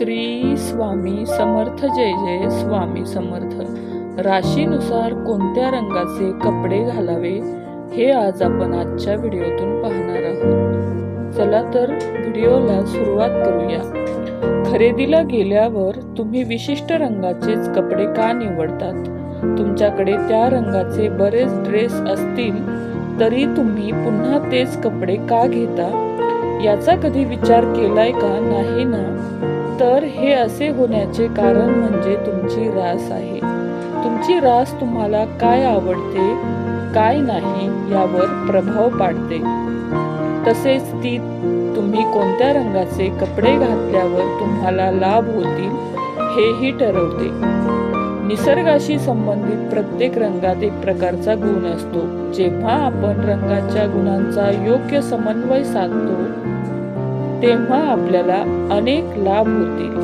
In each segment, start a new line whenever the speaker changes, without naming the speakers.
श्री स्वामी समर्थ जय जय स्वामी समर्थ. राशीनुसार कोणत्या रंगाचे कपडे घालावे हे आज आपण आजच्या व्हिडिओतून पाहणार आहोत. चला तर व्हिडिओला सुरुवात करूया. खरेदीला गेल्यावर तुम्ही विशिष्ट रंगाचेच कपडे का निवडतात? तुमच्याकडे त्या रंगाचे बरेच ड्रेस असतील तरी तुम्ही पुन्हा तेच कपडे का घेता? याचा कधी विचार केलाय का? नाही ना. तर हे असे होण्याचे कारण म्हणजे तुमची रास आहे. तुमची रास तुम्हाला काय आवडते काय नाही यावर प्रभाव पाडते. तसेच ती तुम्ही कोणत्या रंगाचे कपडे घातल्यावर तुम्हाला लाभ होतील हेही ठरवते. निसर्गाशी संबंधित प्रत्येक रंगात एक प्रकारचा गुण असतो. जेव्हा आपण रंगाच्या गुणांचा योग्य समन्वय साधतो तेव्हा आपल्याला अनेक लाभ होतील.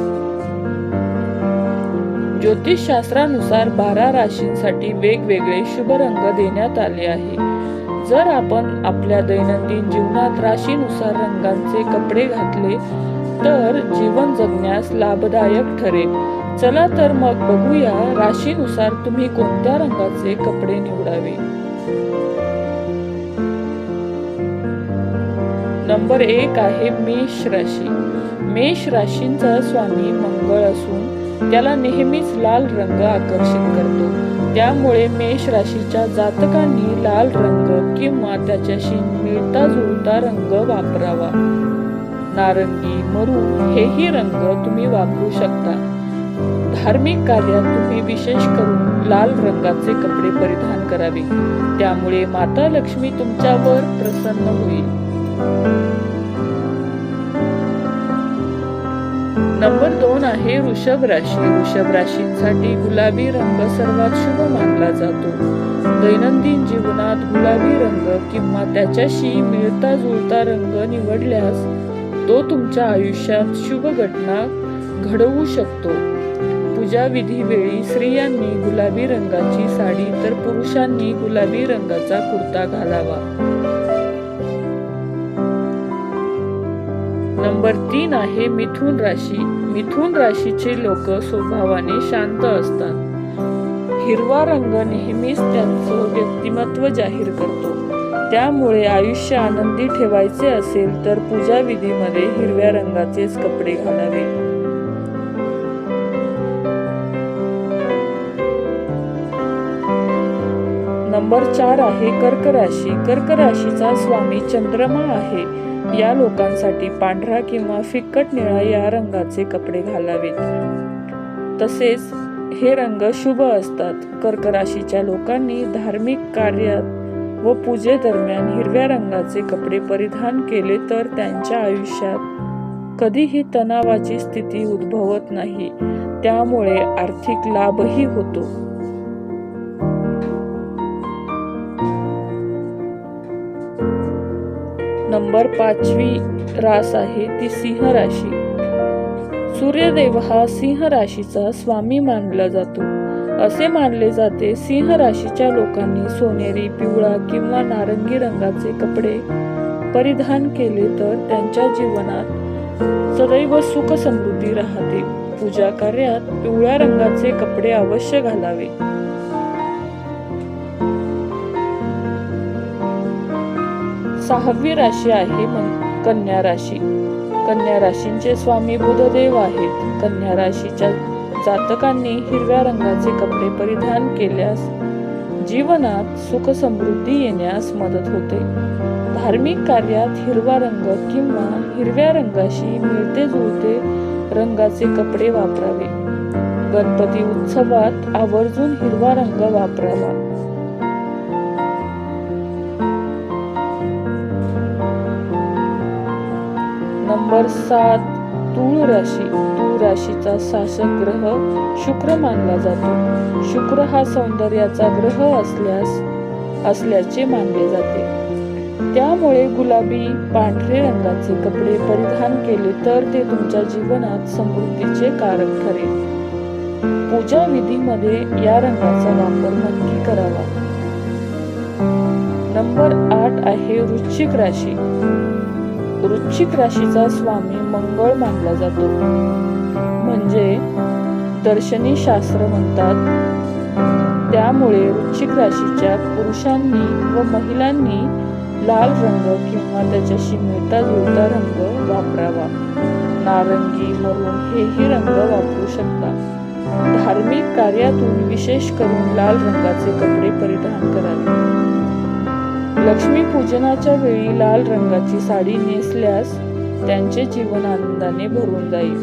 ज्योतिषशास्त्रानुसार बारा राशींसाठी वेगवेगळे शुभ रंग देण्यात आले आहे. जर आपण आपल्या दैनंदिन जीवनात राशीनुसार रंगांचे कपडे घातले तर जीवन जगण्यास लाभदायक ठरेल. चला तर मग बघूया राशीनुसार तुम्ही कोणत्या रंगाचे कपडे निवडावे. नंबर एक आहे मेष राशी. मेष राशींचा स्वामी मंगळ असून त्याला नेहमीच लाल रंग आकर्षित करतो. त्यामुळे मेष राशीच्या जातकांनी लाल रंग किंवा त्याच्याशी मिळता जुळता रंग वापरावा. नारंगी मरून हेही रंग तुम्ही वापरू शकता. धार्मिक कार्यात तुम्ही विशेष करून लाल रंगाचे कपडे परिधान करावे. त्यामुळे माता लक्ष्मी तुमच्यावर प्रसन्न होईल. नंबर दोन आहे वृषभ राशी. वृषभ राशींसाठी गुलाबी रंग सर्वात शुभ मानला जातो. दैनंदिन जीवनात गुलाबी रंग किंवा त्याच्याशी मिळता जुळता रंग निवडल्यास तो तुमच्या आयुष्यात शुभ घटना घडवू शकतो. पूजा विधीवेळी स्त्रियांनी गुलाबी रंगाची साडी तर पुरुषांनी गुलाबी रंगाचा कुर्ता घालावा. नंबर तीन आहे मिथुन राशी. मिथुन राशीचे लोक स्वभावाने शांत असतात. हिरवा रंग नेहमीच त्यांचं व्यक्तिमत्व जाहीर करतो. त्यामुळे आयुष्य आनंदी ठेवायचे असेल तर पूजा विधीमध्ये हिरव्या रंगाचेच कपडे घालावे. नंबर चार आहे कर्क राशी कर्क राशीचा स्वामी चंद्रमा आहे. या लोकांसाठी पांढरा किंवा फिक्कट निळा या रंगाचे कपडे घालावेत. तसेच हे रंग शुभ असतात. कर्क राशीच्या लोकांनी धार्मिक कार्यात व पूजेदरम्यान हिरव्या रंगाचे कपडे परिधान केले तर त्यांच्या आयुष्यात कधीही तणावाची स्थिती उद्भवत नाही. त्यामुळे आर्थिक लाभही होतो. नंबर पाचवी रास आहे ती सिंह राशी. सूर्यदेव हा सिंह राशीचा स्वामी मानला जातो. असे मानले जाते सिंह राशीच्या लोकांनी सोनेरी पिवळा किंवा नारंगी रंगाचे कपडे परिधान केले तर त्यांच्या जीवनात सदैव सुख समृद्धी राहते. पूजा कार्यात पिवळ्या रंगाचे कपडे अवश्य घालावे. सहावी राशी आहे कन्या राशी. कन्या राशींचे स्वामी बुधदेव आहेत. कन्या राशीच्या जातकांनी हिरव्या रंगाचे कपडे परिधान केल्यास जीवनात सुख समृद्धी येण्यास मदत होते. धार्मिक कार्यात हिरवा रंग किंवा हिरव्या रंगाशी मिळते जुळते रंगाचे कपडे वापरावे. गणपती उत्सवात आवर्जून हिरवा रंग वापरावा. नंबर सात तूळ राशी तूळ राशीचा शासक ग्रह शुक्र मानला जातो. शुक्र हा सौंदर्याचा ग्रह असल्यास असल्याचे मानले जाते. त्यामुळे गुलाबी पांढरे रंगाचे कपडे परिधान केले तर ते तुमच्या जीवनात समृद्धीचे कारक ठरेल. पूजा विधीमध्ये या रंगाचा वापर नक्की करावा. नंबर आठ आहे वृश्चिक राशी. वृश्चिक राशीचा स्वामी मंगळ मानला जातो. म्हणजे दर्शनी शास्त्र म्हणतात त्यामुळे वृश्चिक राशीच्या पुरुषांनी व महिलांनी लाल रंग किंवा त्याच्याशी मिळता जुळता रंग वापरावा. नारंगी मरून हेही रंग वापरू शकता. धार्मिक कार्यातून विशेष करून लाल रंगाचे कपडे परिधान करावे. लक्ष्मी पूजनाच्या वेळी लाल रंगाची साडी नेसल्यास त्यांचे जीवन आनंदाने भरून जाईल.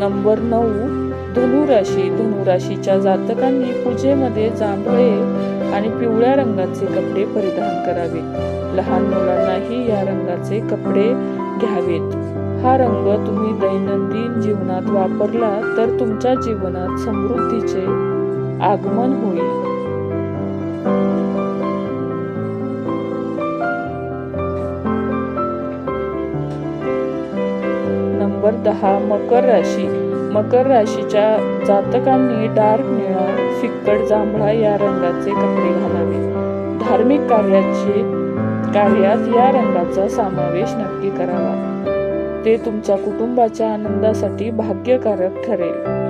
नंबर नऊ धनुराशी. धनुराशीच्या जातकांनी पूजेमध्ये जांभळे आणि पिवळ्या रंगाचे कपडे परिधान करावे. लहान मुलांनाही या रंगाचे कपडे घ्यावेत. हा रंग तुम्ही दैनंदिन जीवनात वापरला तर तुमच्या जीवनात समृद्धीचे आगमन होईल. दहा मकर राशी. मकर राशीच्या जातकांनी डार्क निळा फिक्कट जांभळा या रंगाचे कपडे घालावे. धार्मिक कार्याचे कार्यात या रंगाचा समावेश नक्की करावा. ते तुमच्या कुटुंबाच्या आनंदासाठी भाग्यकारक ठरेल.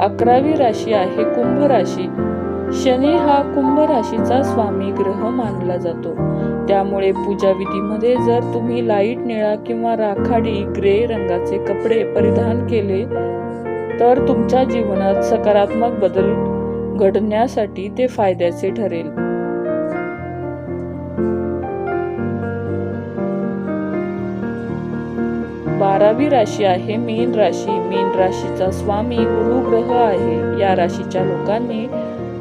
अकरावी राशी आहे कुंभ राशी. शनी हा कुंभ राशीचा स्वामी ग्रह मानला जातो. त्यामुळे पूजा विधीमध्ये जर तुम्ही लाइट निळा किंवा राखाडी ग्रे रंगाचे कपडे परिधान केले तर तुमच्या जीवनात सकारात्मक बदल घडण्यासाठी ते फायद्याचे ठरेल. बारावी राशी आहे मीन राशी. मीन राशीचा स्वामी गुरु ग्रह आहे. या राशीच्या लोकांनी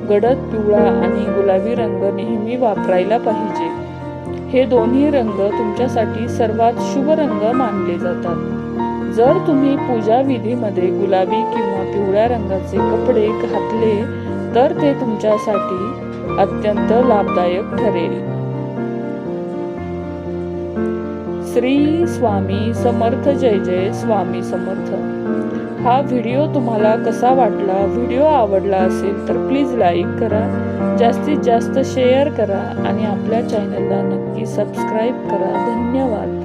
गडद पिवळा आणि गुलाबी रंग नेहमी वापरायला पाहिजे. हे दोन्ही रंग तुमच्यासाठी सर्वात शुभ रंग मानले जातात. जर तुम्ही पूजा विधीमध्ये गुलाबी किंवा पिवळ्या रंगाचे कपडे घातले तर ते तुमच्यासाठी अत्यंत लाभदायक ठरेल. श्री स्वामी समर्थ जय जय स्वामी समर्थ. हा व्हिडिओ तुम्हाला कसा वाटला व्हिडिओ आवडला असेल तर प्लीज लाईक करा जास्तीत जास्त शेअर करा आणि आपल्या चॅनलला नक्की सबस्क्राईब करा. धन्यवाद.